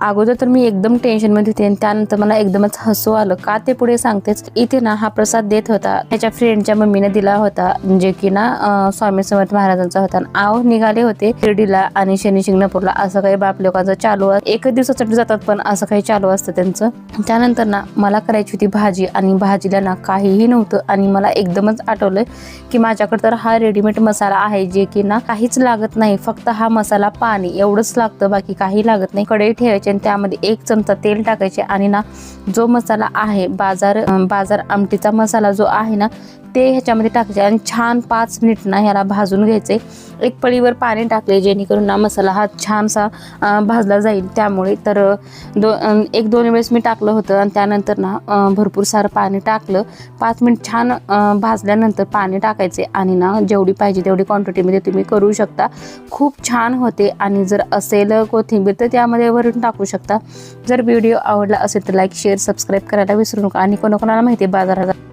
अगोदर तर मी एकदम टेन्शनमध्ये होते आणि त्यानंतर मला एकदमच हसू आलं. का ते पुढे सांगतेच? इथे ना हा प्रसाद देत होता. त्याच्या फ्रेंडच्या मम्मीने दिला होता. जे की ना स्वामी समर्थ महाराजांचा होता. आणि आव निघाले होते शिर्डीला आणि शनी शिंगणापूरला. असं काही बाप लोकांचं चालू एक दिवसासाठी जातात पण असं काही चालू असतं त्यांचं. त्यानंतर ना मला करायची होती भाजी आणि भाजीला ना काहीही नव्हतं. आणि मला एकदमच आठवलं की माझ्याकडे तर हा रेडीमेड मसाला आहे जे की ना काहीच लागत नाही. फक्त हा मसाला पाणी एवढंच लागतं. बाकी काही लागत नाही. कढई ठेवायची आणि त्यामध्ये एक चमचा तेल टाकायचे आणि ना जो मसाला आहे बाजार बाजार आमटीचा मसाला जो आहे ना ते ह्याच्यामध्ये टाकायचे आणि छान पाच मिनिट ना ह्याला भाजून घ्यायचे. एक पळीवर पाणी टाकले जेणेकरून ना मसाला हा छानसा भाजला जाईल. त्यामुळे तर दो एक दोन वेळेस मी टाकलं होतं आणि त्यानंतर ना भरपूर सारं पाणी टाकलं. पाच मिनिट छान भाजल्यानंतर पाणी टाकायचे आणि ना जेवढी पाहिजे तेवढी क्वांटिटीमध्ये तुम्ही करू शकता. खूप छान होते आणि जर असेल कोथिंबीर तर त्यामध्ये वरून टाकू शकता. जर व्हिडिओ आवडला असेल तर लाईक शेअर सबस्क्राईब करायला विसरू नका. आणि कोणाकोणाला माहिती आहे बाजारात